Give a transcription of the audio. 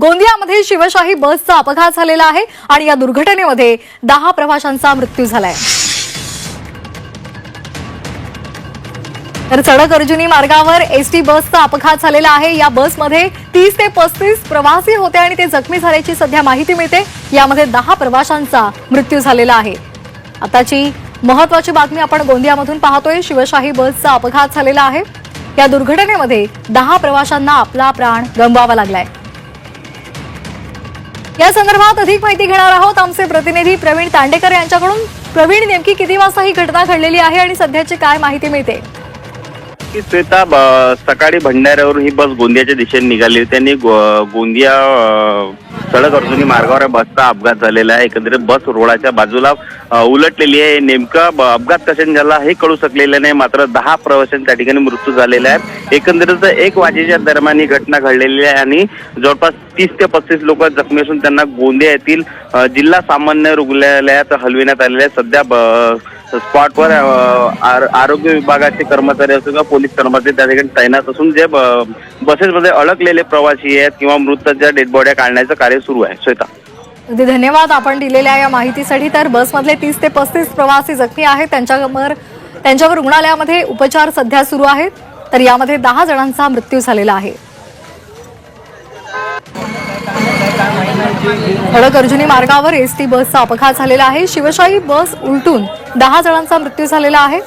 गोंदियामध्ये शिवशाही बसचा अपघात झालेला आहे आणि या दुर्घटनेमध्ये दहा प्रवाशांचा मृत्यू झालाय. तर चढक अर्जुनी मार्गावर एसटी बसचा अपघात झालेला आहे. या बसमध्ये तीस ते पस्तीस प्रवासी होते आणि ते जखमी झाल्याची सध्या माहिती मिळते. यामध्ये दहा प्रवाशांचा मृत्यू झालेला आहे. आताची महत्वाची बातमी आपण गोंदियामधून पाहतोय. शिवशाही बसचा अपघात झालेला आहे. या दुर्घटनेमध्ये दहा प्रवाशांना आपला प्राण गमवावा लागलाय. या संदर्भात अधिक माहिती घेणार आहोत आमचे प्रतिनिधी प्रवीण तांडेकर यांच्याकडून. प्रवीण नेमकी किती वाजता ही घटना घडलेली आहे आणि सध्याची काय माहिती मिळते? श्वेता सकाळी भंडाऱ्यावरून ही बस गोंदियाच्या दिशेने निघाली. त्यांनी गोंदिया सडक अर्जुनी मार्गावर बसचा अपघात झालेला आहे. एकंदरीत बस रोडाच्या बाजूला उलटलेली आहे. नेमका अपघात कशाने झाला हे कळू शकलेलं नाही. मात्र दहा प्रवाशांच्या त्या ठिकाणी मृत्यू झालेला आहे. एकंदरीत एक वाजेच्या दरम्यान ही घटना घडलेली आहे आणि जवळपास तीस ते पस्तीस लोक जखमी असून त्यांना गोंदिया येथील जिल्हा सामान्य रुग्णालयात हलविण्यात आलेले आहे. सध्या स्पॉटवर आरोग्य विभागाचे कर्मचारी असो किंवा पोलीस कर्मचारी त्या ठिकाणी तैनात असून जे बसेसमध्ये अडकलेले प्रवासी आहेत किंवा मृतांच्या डेड बॉड्या काढण्याचं कार्य सुरू आहे. श्वेता. अगदी धन्यवाद. आपण दिलेल्या या माहितीसाठी तर बसमधले तीस ते पस्तीस प्रवासी जखमी आहेत. त्यांच्यावर त्यांच्यावर रुग्णालयामध्ये उपचार सध्या सुरू आहेत. तर यामध्ये दहा जणांचा मृत्यू झालेला आहे. खडक अर्जुनी मार्गावर एसटी बसचा अपघात झालेला आहे. शिवशाही बस उलटून दहा जणांचा मृत्यू झालेला आहे.